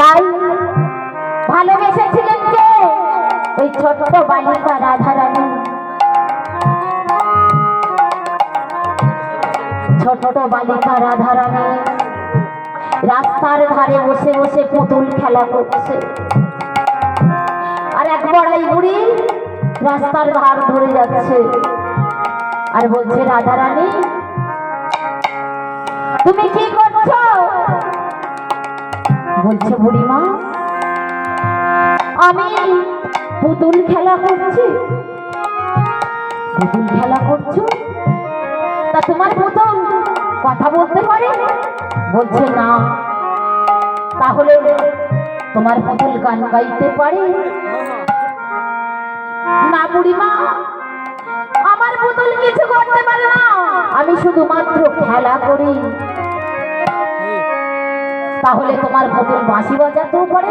তাই ভালোবেসেছিলেন কে? ওই ছোট্ট বালিকা রাধারানী। ছোট্ট বালিকা রাধারানী, রাস্তার ধারে বসে বসে পুতুল খেলা করছে। আর এক বড়াই বুড়ি রাস্তার ধার ধরে যাচ্ছে। আর বলছে, রাধারানী, তুমি কি করছ? বলছে, বুড়িমা, আমি পুতুল খেলা করছি। পুতুল খেলা করছ? তা তোমার পুতুল কথা বলতে পারে? বলছে, না। তাহলে তোমার পুতুল গান গাইতে পারে? না, বুড়িমা, আমার পুতুল কিছু করতে পারে না। আমি শুধুমাত্র খেলা করি। তাহলে তোমার পুতুল বাঁশি বাজাতেও পারে।